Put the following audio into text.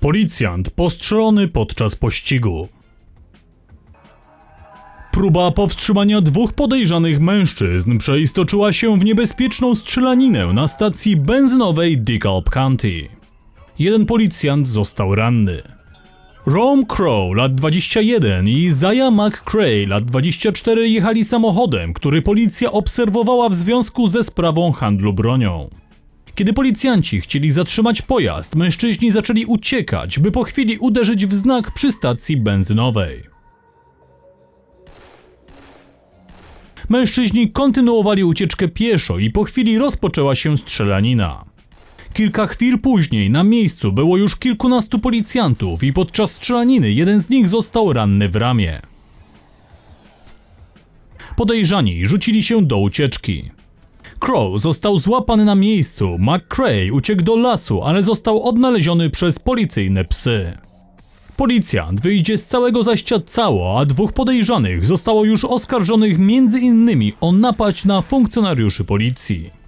Policjant postrzelony podczas pościgu. Próba powstrzymania dwóch podejrzanych mężczyzn przeistoczyła się w niebezpieczną strzelaninę na stacji benzynowej DeKalb County. Jeden policjant został ranny. Rome Crow, lat 21 i Zaya McCray, lat 24 jechali samochodem, który policja obserwowała w związku ze sprawą handlu bronią. Kiedy policjanci chcieli zatrzymać pojazd, mężczyźni zaczęli uciekać, by po chwili uderzyć w znak przy stacji benzynowej. Mężczyźni kontynuowali ucieczkę pieszo i po chwili rozpoczęła się strzelanina. Kilka chwil później na miejscu było już kilkunastu policjantów i podczas strzelaniny jeden z nich został ranny w ramię. Podejrzani rzucili się do ucieczki. Crow został złapany na miejscu, McCray uciekł do lasu, ale został odnaleziony przez policyjne psy. Policjant wyjdzie z całego zajścia cało, a dwóch podejrzanych zostało już oskarżonych m.in. o napaść na funkcjonariuszy policji.